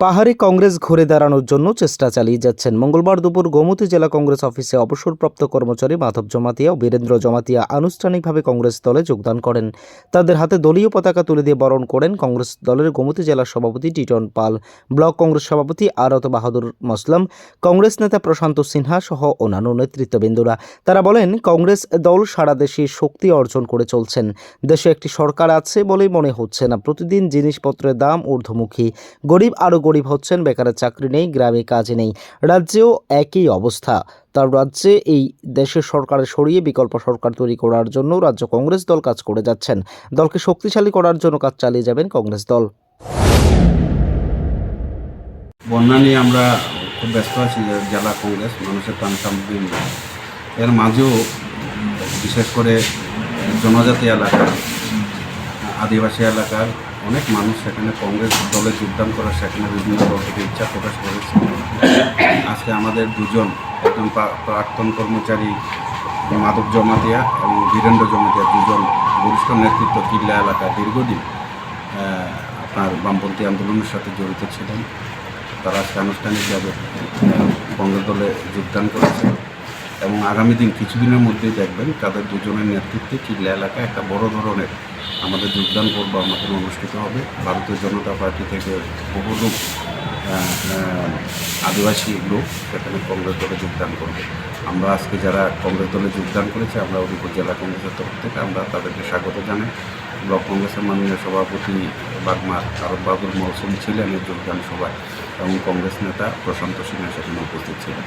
পাহাড়ে কংগ্রেস ঘুরে দাঁড়ানোর জন্য চেষ্টা চালিয়ে যাচ্ছেন। মঙ্গলবার দুপুর গোমতী জেলা কংগ্রেস অফিসে অবসরপ্রাপ্ত কর্মচারী মাধব জমাতিয়া ও বীরেন্দ্র জমাতিয়া আনুষ্ঠানিকভাবে কংগ্রেস দলে যোগদান করেন। তাদের হাতে দলীয় পতাকা তুলে দিয়ে বরণ করেন কংগ্রেস দলের গোমতী জেলা সভাপতি টিটন পাল, ব্লক কংগ্রেস সভাপতি আরত বাহাদুর মসলাম, কংগ্রেস নেতা প্রশান্ত সিনহা সহ অন্যান্য নেতৃত্ববৃন্দরা। তারা বলেন, কংগ্রেস দল সারা দেশে শক্তি অর্জন করে চলছেন। দেশে একটি সরকার আছে বলেই মনে হচ্ছে না। প্রতিদিন জিনিসপত্রের দাম ঊর্ধ্বমুখী। গরিব আরও গরিব হচ্ছেন, বেকারের চাকরি নেই, গ্রামে কাজ নেই। রাজ্যেও একই অবস্থা। তার রাজ্যে এই দেশের সরকারের সরিয়ে বিকল্প সরকার তৈরি করার জন্য রাজ্য কংগ্রেস দল কাজ করে যাচ্ছেন। দলকে শক্তিশালী করার জন্য কাজ চালিয়ে যাবেন কংগ্রেস দল। বন্যা নিয়ে আমরা খুব ব্যস্ত আছি জেলা কংগ্রেস, মানুষের প্রাণ সামগ্রী নিয়ে। এর মাঝেও বিশেষ করে জনজাতি এলাকা, আদিবাসী এলাকার অনেক মানুষ সেখানে কংগ্রেস দলে যোগদান করার সেখানে বিভিন্ন দল থেকে ইচ্ছা প্রকাশ করেছে। আজকে আমাদের দুজন একজন প্রাক্তন কর্মচারী মাধব জমাতিয়া এবং বীরেন্দ্র জমাতিয়া, দুজন বরিষ্ঠ নেতৃত্ব কিল্লা এলাকা দীর্ঘদিন আপনার বামপন্থী আন্দোলনের সাথে জড়িত ছিলেন। তারা আজকে আনুষ্ঠানিকভাবে কংগ্রেস দলে যোগদান করেছে। এবং আগামী দিন কিছুদিনের মধ্যেই দেখবেন তাদের দুজনের নেতৃত্বে কিল্লা এলাকায় একটা বড় ধরনের আমাদের যোগদান পর্ব আমাদের অনুষ্ঠিত হবে। ভারতীয় জনতা পার্টি থেকে বহু লোক আদিবাসী লোক সেখানে কংগ্রেস দলে যোগদান করবে। আমরা আজকে যারা কংগ্রেস দলে যোগদান করেছে, আমরা উদয়পুর জেলা কংগ্রেসের তরফ থেকে আমরা তাদেরকে স্বাগত জানাই। ব্লক কংগ্রেসের মাননীয় সভাপতি বাগমার আরব বাবুল মৌসুম ছিলেন এই যোগদান সভায় এবং কংগ্রেস নেতা প্রশান্ত সিনহা সেখানে উপস্থিত ছিলেন।